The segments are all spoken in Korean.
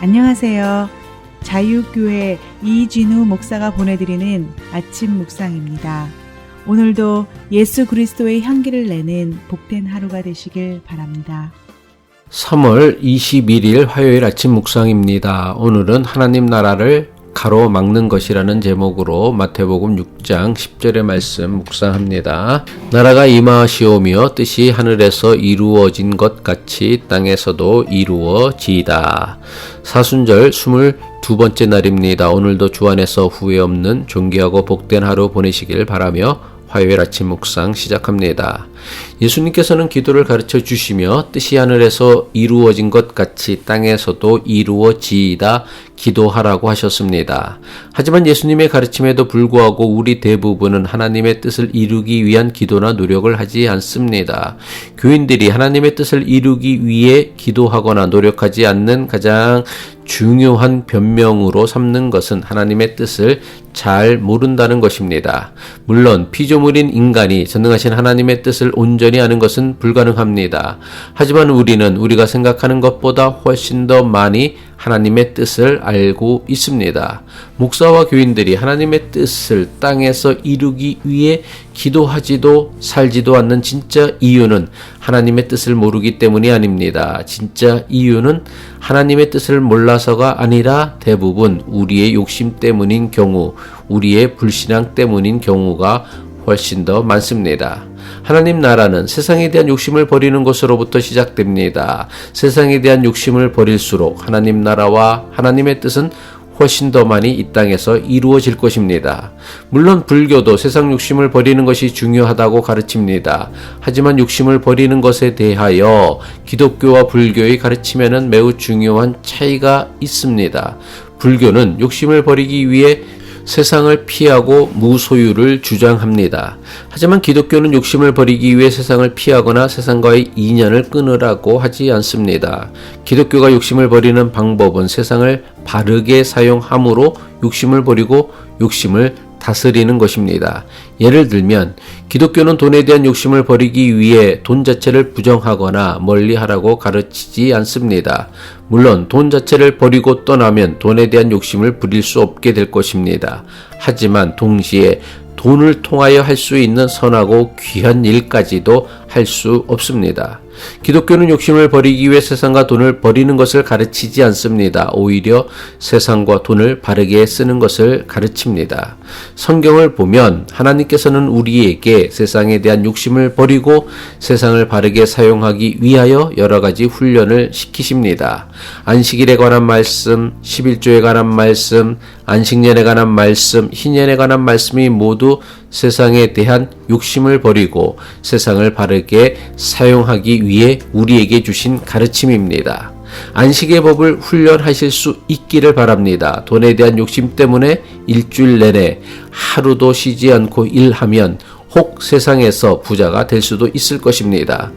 안녕하세요. 자유교회 이진우 목사가 보내드리는 아침 묵상입니다. 오늘도 예수 그리스도의 향기를 내는 복된 하루가 되시길 바랍니다. 3월 21일 화요일 아침 묵상입니다. 오늘은 하나님 나라를 가로막는 것이라는 제목으로 마태복음 6장 10절의 말씀 묵상합니다. 나라가 임하시오며 뜻이 하늘에서 이루어진 것 같이 땅에서도 이루어지이다. 사순절 22번째 날입니다. 오늘도 주 안에서 후회 없는 존귀하고 복된 하루 보내시길 바라며 화요일 아침 묵상 시작합니다. 예수님께서는 기도를 가르쳐 주시며 뜻이 하늘에서 이루어진 것 같이 땅에서도 이루어지이다 기도하라고 하셨습니다. 하지만 예수님의 가르침에도 불구하고 우리 대부분은 하나님의 뜻을 이루기 위한 기도나 노력을 하지 않습니다. 교인들이 하나님의 뜻을 이루기 위해 기도하거나 노력하지 않는 가장 중요한 변명으로 삼는 것은 하나님의 뜻을 잘 모른다는 것입니다. 물론 피조물인 인간이 전능하신 하나님의 뜻을 온전히 아는 것은 불가능합니다. 하지만 우리는 우리가 생각하는 것보다 훨씬 더 많이 하나님의 뜻을 알고 있습니다. 목사와 교인들이 하나님의 뜻을 땅에서 이루기 위해 기도하지도 살지도 않는 진짜 이유는 하나님의 뜻을 모르기 때문이 아닙니다. 진짜 이유는 하나님의 뜻을 몰라서가 아니라 대부분 우리의 욕심 때문인 경우, 우리의 불신앙 때문인 경우가 훨씬 더 많습니다. 하나님 나라는 세상에 대한 욕심을 버리는 것으로부터 시작됩니다. 세상에 대한 욕심을 버릴수록 하나님 나라와 하나님의 뜻은 훨씬 더 많이 이 땅에서 이루어질 것입니다. 물론 불교도 세상 욕심을 버리는 것이 중요하다고 가르칩니다. 하지만 욕심을 버리는 것에 대하여 기독교와 불교의 가르침에는 매우 중요한 차이가 있습니다. 불교는 욕심을 버리기 위해 세상을 피하고 무소유를 주장합니다. 하지만 기독교는 욕심을 버리기 위해 세상을 피하거나 세상과의 인연을 끊으라고 하지 않습니다. 기독교가 욕심을 버리는 방법은 세상을 바르게 사용함으로 욕심을 버리고 욕심을 다스리는 것입니다. 예를 들면 기독교는 돈에 대한 욕심을 버리기 위해 돈 자체를 부정하거나 멀리하라고 가르치지 않습니다. 물론 돈 자체를 버리고 떠나면 돈에 대한 욕심을 부릴 수 없게 될 것입니다. 하지만 동시에 돈을 통하여 할 수 있는 선하고 귀한 일까지도 할 수 없습니다. 기독교는 욕심을 버리기 위해 세상과 돈을 버리는 것을 가르치지 않습니다. 오히려 세상과 돈을 바르게 쓰는 것을 가르칩니다. 성경을 보면 하나님께서는 우리에게 세상에 대한 욕심을 버리고 세상을 바르게 사용하기 위하여 여러 가지 훈련을 시키십니다. 안식일에 관한 말씀, 11조에 관한 말씀, 안식년에 관한 말씀, 희년에 관한 말씀이 모두 세상에 대한 욕심을 버리고 세상을 바르게 사용하기 위해 우리에게 주신 가르침입니다. 안식의 법을 훈련하실 수 있기를 바랍니다. 돈에 대한 욕심 때문에 일주일 내내 하루도 쉬지 않고 일하면 혹 세상에서 부자가 될 수도 있을 것입니다.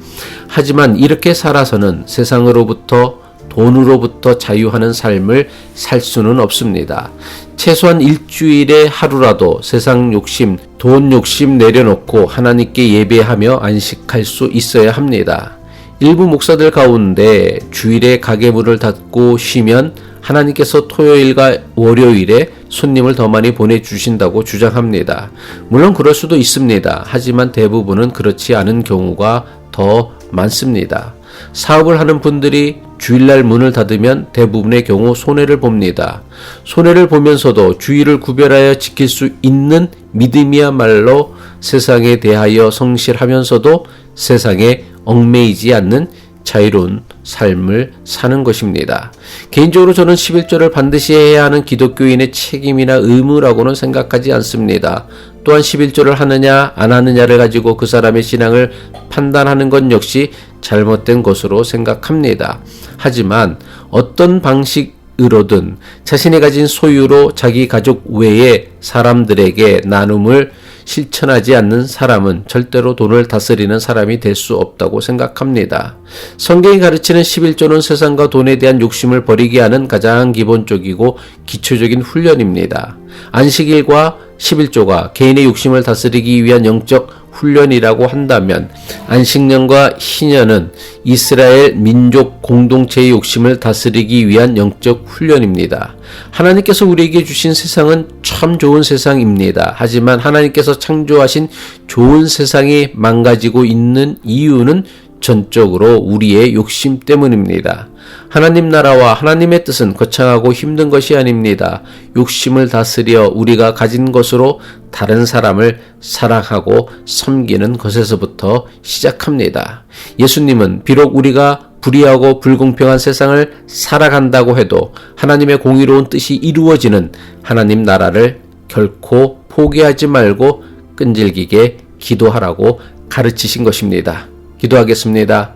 하지만 이렇게 살아서는 세상으로부터 돈으로부터 자유하는 삶을 살 수는 없습니다. 최소한 일주일에 하루라도 세상 욕심, 돈 욕심 내려놓고 하나님께 예배하며 안식할 수 있어야 합니다. 일부 목사들 가운데 주일에 가게 문을 닫고 쉬면 하나님께서 토요일과 월요일에 손님을 더 많이 보내주신다고 주장합니다. 물론 그럴 수도 있습니다. 하지만 대부분은 그렇지 않은 경우가 더 많습니다. 사업을 하는 분들이 주일날 문을 닫으면 대부분의 경우 손해를 봅니다. 손해를 보면서도 주의를 구별하여 지킬 수 있는 믿음이야말로 세상에 대하여 성실하면서도 세상에 얽매이지 않는 자유로운 삶을 사는 것입니다. 개인적으로 저는 11조를 반드시 해야 하는 기독교인의 책임이나 의무라고는 생각하지 않습니다. 또한 11조를 하느냐 안 하느냐를 가지고 그 사람의 신앙을 판단하는 것 역시 잘못된 것으로 생각합니다. 하지만 어떤 방식으로든 자신이 가진 소유로 자기 가족 외의 사람들에게 나눔을 실천하지 않는 사람은 절대로 돈을 다스리는 사람이 될 수 없다고 생각합니다. 성경이 가르치는 11조는 세상과 돈에 대한 욕심을 버리게 하는 가장 기본적이고 기초적인 훈련입니다. 안식일과 11조가 개인의 욕심을 다스리기 위한 영적 훈련이라고 한다면 안식년과 희년은 이스라엘 민족 공동체의 욕심을 다스리기 위한 영적 훈련입니다. 하나님께서 우리에게 주신 세상은 참 좋은 세상입니다. 하지만 하나님께서 창조하신 좋은 세상이 망가지고 있는 이유는 전적으로 우리의 욕심 때문입니다. 하나님 나라와 하나님의 뜻은 거창하고 힘든 것이 아닙니다. 욕심을 다스려 우리가 가진 것으로 다른 사람을 사랑하고 섬기는 것에서부터 시작합니다. 예수님은 비록 우리가 불의하고 불공평한 세상을 살아간다고 해도 하나님의 공의로운 뜻이 이루어지는 하나님 나라를 결코 포기하지 말고 끈질기게 기도하라고 가르치신 것입니다. 기도하겠습니다.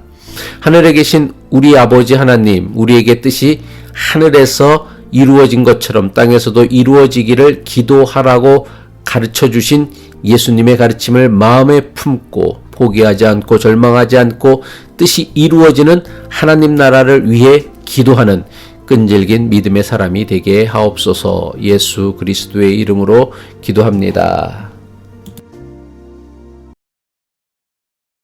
하늘에 계신 우리 아버지 하나님, 우리에게 뜻이 하늘에서 이루어진 것처럼 땅에서도 이루어지기를 기도하라고 가르쳐 주신 예수님의 가르침을 마음에 품고 포기하지 않고 절망하지 않고 뜻이 이루어지는 하나님 나라를 위해 기도하는 끈질긴 믿음의 사람이 되게 하옵소서 예수 그리스도의 이름으로 기도합니다.